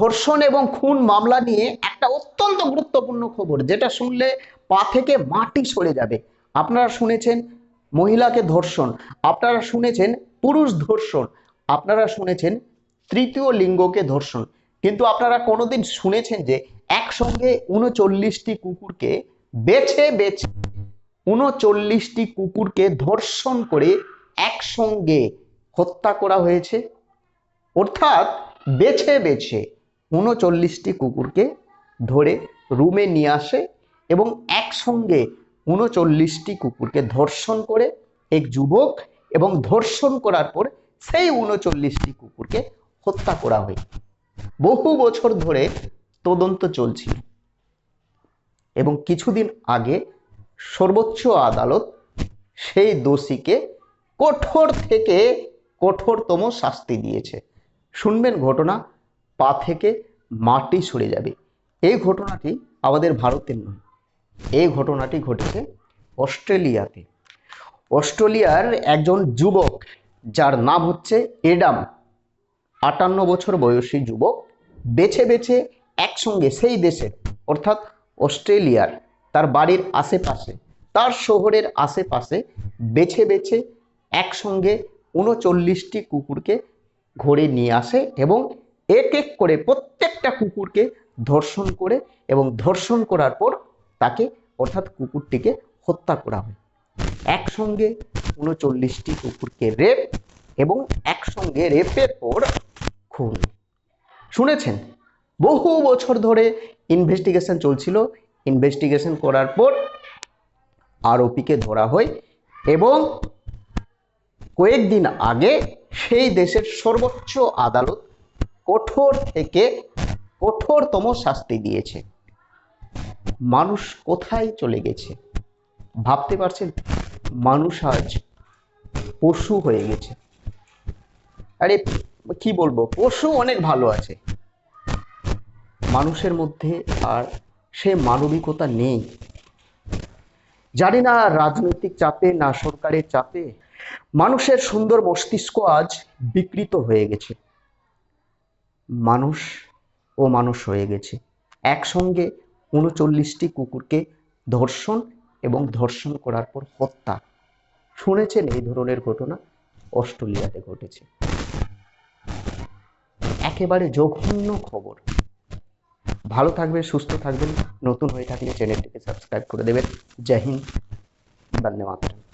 ধর্ষণ এবং খুন মামলা নিয়ে একটা অত্যন্ত গুরুত্বপূর্ণ খবর, যেটা শুনলে পা থেকে মাটি সরে যাবে। আপনারা শুনেছেন মহিলাকে ধর্ষণ, আপনারা শুনেছেন পুরুষ ধর্ষণ, আপনারা শুনেছেন তৃতীয় লিঙ্গকে ধর্ষণ। কিন্তু আপনারা কোনোদিন শুনেছেন যে একসঙ্গে উনচল্লিশটি কুকুরকে বেছে বেছে উনচল্লিশটি কুকুরকে ধর্ষণ করে একসঙ্গে হত্যা করা হয়েছে? অর্থাৎ বেছে বেছে উনচল্লিশটি কুকুরকে ধরে রুমে নিয়ে আসে এবং একসঙ্গে উনচল্লিশটি কুকুরকে ধর্ষণ করে এক যুবক এবং ধর্ষণ করার পর সেই উনচল্লিশটি কুকুরকে হত্যা করা হয়। বহু বছর ধরে তদন্ত চলছিল এবং কিছুদিন আগে সর্বোচ্চ আদালত সেই দোষীকে কঠোর থেকে কঠোরতম শাস্তি দিয়েছে। শুনবেন ঘটনা পা থেকে মাটি সরে যাবে। এই ঘটনাটি আমাদের ভারতের নয়, এই ঘটনাটি ঘটেছে অস্ট্রেলিয়াতে। অস্ট্রেলিয়ার একজন যুবক, যার নাম হচ্ছে এডাম, আটান্ন বছর বয়সী যুবক, বেছে বেছে একসঙ্গে সেই দেশে, অর্থাৎ অস্ট্রেলিয়ার, তার বাড়ির আশেপাশে, তার শহরের আশেপাশে বেছে বেছে একসঙ্গে উনচল্লিশটি কুকুরকে ঘরে নিয়ে আসে এবং এক এক করে প্রত্যেকটা কুকুরকে ধর্ষণ করে এবং ধর্ষণ করার পর তাকে অর্থাৎ কুকুরটিকে হত্যা করা হয়। একসঙ্গে উনচল্লিশটি কুকুরকে রেপ এবং একসঙ্গে রেপের পর খুন। শুনেছেন? বহু বছর ধরে ইনভেস্টিগেশন চলছিল। ইনভেস্টিগেশন করার পর আরোপিকে ধরা হয় এবং কয়েকদিন আগে সেই দেশের সর্বোচ্চ আদালত কঠোর থেকে কঠোরতম শাস্তি দিয়েছে। মানুষ কোথায় চলে গেছে? ভাবতে পারছেন? মানুষ আজ পশু হয়ে গেছে। আরে, কি বলব? পশু অনেক ভালো আছে। মানুষের মধ্যে আর সে মানবিকতা নেই। জানি না রাজনৈতিক চাপে না সরকারের চাপে। মানুষের সুন্দর মস্তিষ্ক আজ বিকৃত হয়ে গেছে। মানুষ ও মানুষ হয়ে গেছে। একসঙ্গে উনচল্লিশটি কুকুরকে ধর্ষণ এবং ধর্ষণ করার পর হত্যা। শুনেছেন এই ধরনের ঘটনা অস্ট্রেলিয়াতে ঘটেছে। একেবারে জঘন্য খবর। ভালো থাকবেন, সুস্থ থাকবেন। নতুন হয়ে থাকলে চ্যানেলটিকে সাবস্ক্রাইব করে দেবেন। জয় হিন্দ। ধন্যবাদ